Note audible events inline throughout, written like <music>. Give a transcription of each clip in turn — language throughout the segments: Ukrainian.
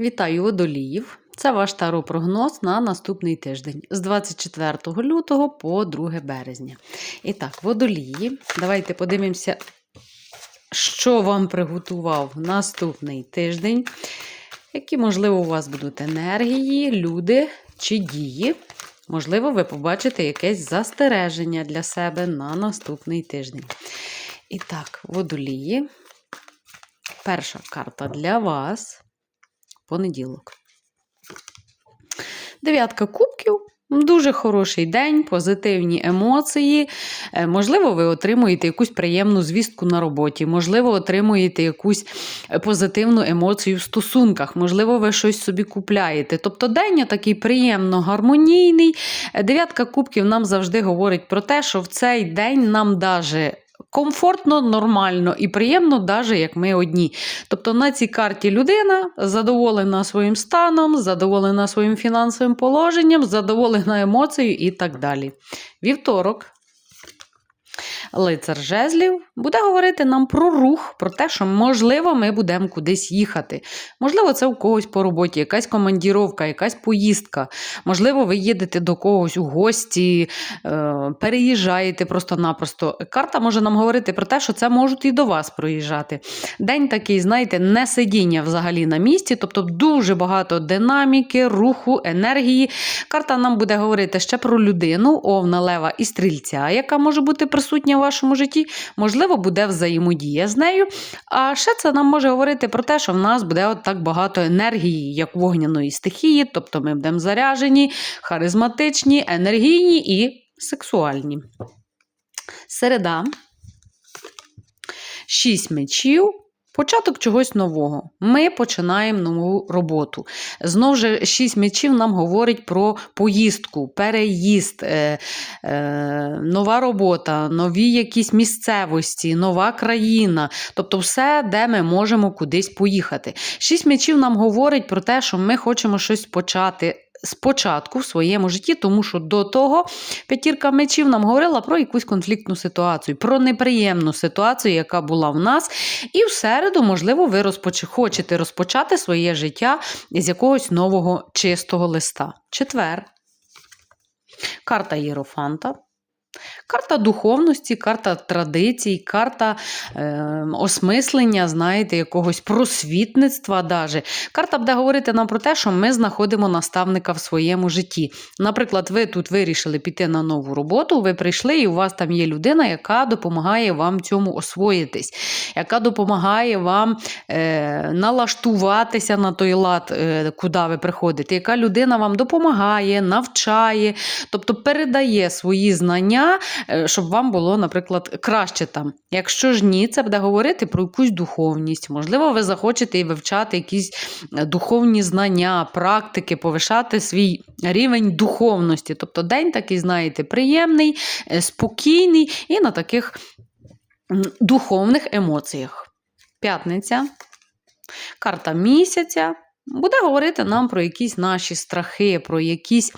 Вітаю водоліїв! Це ваш таро-прогноз на наступний тиждень з 24 лютого по 2 березня. І так, водолії, давайте подивимося, що вам приготував наступний тиждень, які, можливо, у вас будуть енергії, люди чи дії. Можливо, ви побачите якесь застереження для себе на наступний тиждень. І так, водолії. Перша карта для вас понеділок. Дев'ятка кубків. Дуже хороший день, позитивні емоції. Е, Можливо, ви отримуєте якусь приємну звістку на роботі, можливо, отримуєте якусь е, позитивну емоцію в стосунках, можливо, ви щось собі купляєте. Тобто день такий приємно гармонійний. Е, Дев'ятка кубків нам завжди говорить про те, що в цей день нам даже комфортно, нормально і приємно, навіть як ми одні. Тобто на цій карті людина задоволена своїм станом, задоволена своїм фінансовим положенням, задоволена емоцією і так далі. Вівторок. Лицар жезлів буде говорити нам про рух, про те, що, можливо, ми будемо кудись їхати. Можливо, це у когось по роботі, якась командіровка, якась поїздка. Можливо, ви їдете до когось у гості, е, переїжджаєте просто-напросто. Карта може нам говорити про те, що це можуть і до вас проїжджати. День такий, знаєте, не сидіння взагалі на місці, тобто дуже багато динаміки, руху, енергії. Карта нам буде говорити ще про людину, овна, лева і стрільця, яка може бути присутня в вашому житті. Можливо, буде взаємодія з нею. А ще це нам може говорити про те, що в нас буде от так багато енергії, як вогняної стихії, тобто ми будемо заряжені, харизматичні, енергійні і сексуальні. Середа. Шість мечів. Початок чогось нового. Ми починаємо нову роботу. Знову ж, шість мечів нам говорить про поїздку, переїзд, е, е, нова робота, нові якісь місцевості, нова країна. Тобто все, де ми можемо кудись поїхати. Шість мечів нам говорить про те, що ми хочемо щось почати. Спочатку в своєму житті, тому що до того п'ятірка мечів нам говорила про якусь конфліктну ситуацію, про неприємну ситуацію, яка була в нас. І в середу, можливо, ви розпоч... хочете розпочати своє життя з якогось нового чистого листа. Четвер. Карта Єрофанта. Карта духовності, карта традицій, карта е, осмислення, знаєте, якогось просвітництва. Даже. Карта буде говорити нам про те, що ми знаходимо наставника в своєму житті. Наприклад, ви тут вирішили піти на нову роботу, ви прийшли, і у вас там є людина, яка допомагає вам цьому освоїтись, яка допомагає вам е, налаштуватися на той лад, е, куди ви приходите, яка людина вам допомагає, навчає, тобто передає свої знання е, щоб вам було, наприклад, краще там. Якщо ж ні, це буде говорити про якусь духовність. Можливо, ви захочете і вивчати якісь е, духовні знання, практики, повишати свій рівень духовності. Тобто день такий, знаєте, приємний, е, спокійний і на таких духовних емоціях. П'ятниця, карта місяця. Буде говорити нам про якісь наші страхи, про якісь,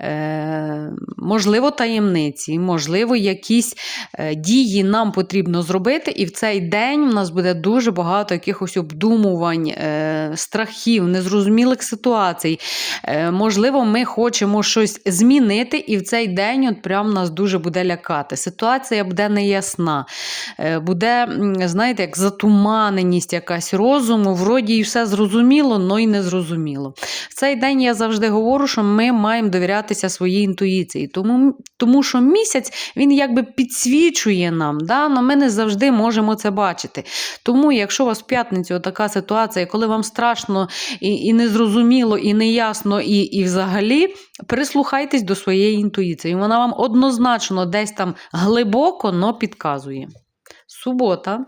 е, можливо, таємниці, можливо, якісь е, дії нам потрібно зробити. І в цей день у нас буде дуже багато якихось обдумувань, е, страхів, незрозумілих ситуацій. Е, можливо, ми хочемо щось змінити, і в цей день от прям нас дуже буде лякати. Ситуація буде неясна, е, буде, знаєте, як затуманеність якась розуму, вроді і все зрозуміло, але й не зрозуміло. В цей день я завжди говорю, що ми маємо довірятися своїй інтуїції, тому, тому що місяць він якби підсвічує нам, да? але ми не завжди можемо це бачити. Тому, якщо у вас в п'ятницю така ситуація, коли вам страшно і, і незрозуміло, і неясно, і, і взагалі, прислухайтесь до своєї інтуїції. Вона вам однозначно десь там глибоко, но підказує. Субота.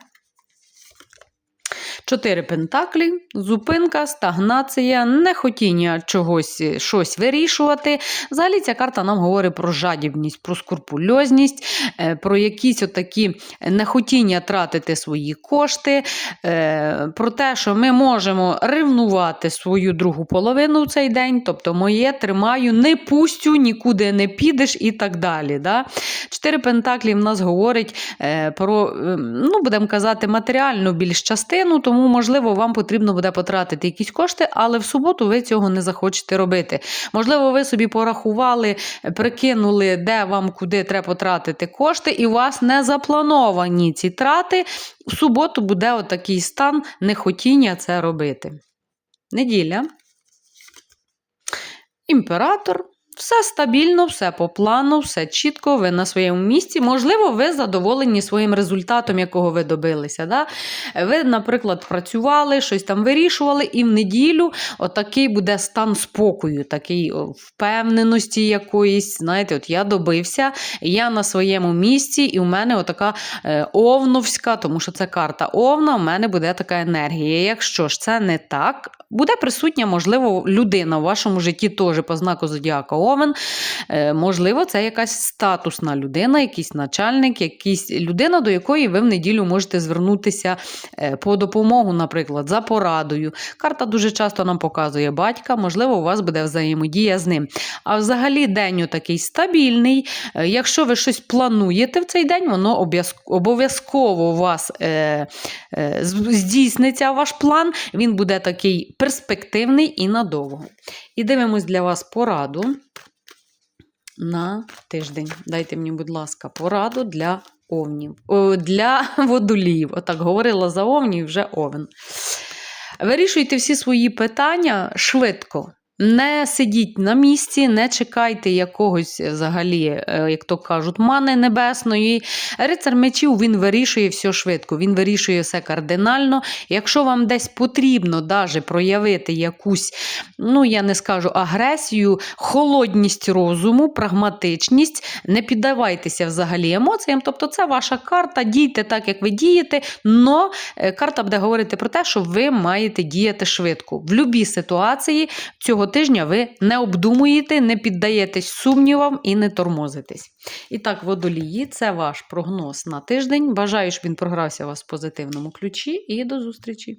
Чотири пентаклі, зупинка, стагнація, нехотіння чогось щось вирішувати. Взагалі ця карта нам говорить про жадібність, про скрупульозність, е, про якісь отакі нехотіння тратити свої кошти, е, про те, що ми можемо ревнувати свою другу половину в цей день, тобто моє тримаю, не пустю, нікуди не підеш і так далі. Да? Чотири пентаклі в нас говорить е, про, е, ну, будемо казати, матеріальну більш частину, тому, можливо, вам потрібно буде потратити якісь кошти, але в суботу ви цього не захочете робити. Можливо, ви собі порахували, прикинули, де вам куди треба потратити кошти, і у вас не заплановані ці трати. В суботу буде отакий стан нехотіння це робити. Неділя. Імператор. Все стабільно, все по плану, все чітко, ви на своєму місці. Можливо, ви задоволені своїм результатом, якого ви добилися. Да? Ви, наприклад, працювали, щось там вирішували, і в неділю отакий буде стан спокою, такий впевненості якоїсь. Знаєте, от я добився, я на своєму місці, і в мене отака е, овновська, тому що це карта овна, у мене буде така енергія. Якщо ж це не так, буде присутня, можливо, людина в вашому житті теж по знаку зодіака Овен. Е, можливо, це якась статусна людина, якийсь начальник, якийсь людина, до якої ви в неділю можете звернутися е, по допомогу, наприклад, за порадою. Карта дуже часто нам показує батька, можливо, у вас буде взаємодія з ним. А взагалі день такий стабільний. Е, Якщо ви щось плануєте в цей день, воно обов'язково у вас здійсниться ваш план. Він буде такий перспективний і надовго. І дивимось для вас пораду на тиждень. Дайте мені, будь ласка, пораду для овнів. Для <laughs> водолів. Отак говорила за овнів, вже овен. Вирішуйте всі свої питання швидко. Не сидіть на місці, не чекайте якогось е, взагалі, е, як то кажуть, мани небесної. Рицар мечів він вирішує все швидко, він вирішує все кардинально. Якщо вам десь потрібно даже проявити якусь, ну я не скажу агресію, холодність розуму, прагматичність, не піддавайтеся взагалі емоціям. Тобто, це ваша карта, дійте так, як ви дієте, но е, карта буде говорити про те, що ви маєте діяти швидко. В будь-якій ситуації цього тижня ви не обдумуєте, не піддаєтесь сумнівам і не тормозитесь. І так, водолії, це ваш прогноз на тиждень. Бажаю, щоб він програвся у вас в позитивному ключі, і до зустрічі!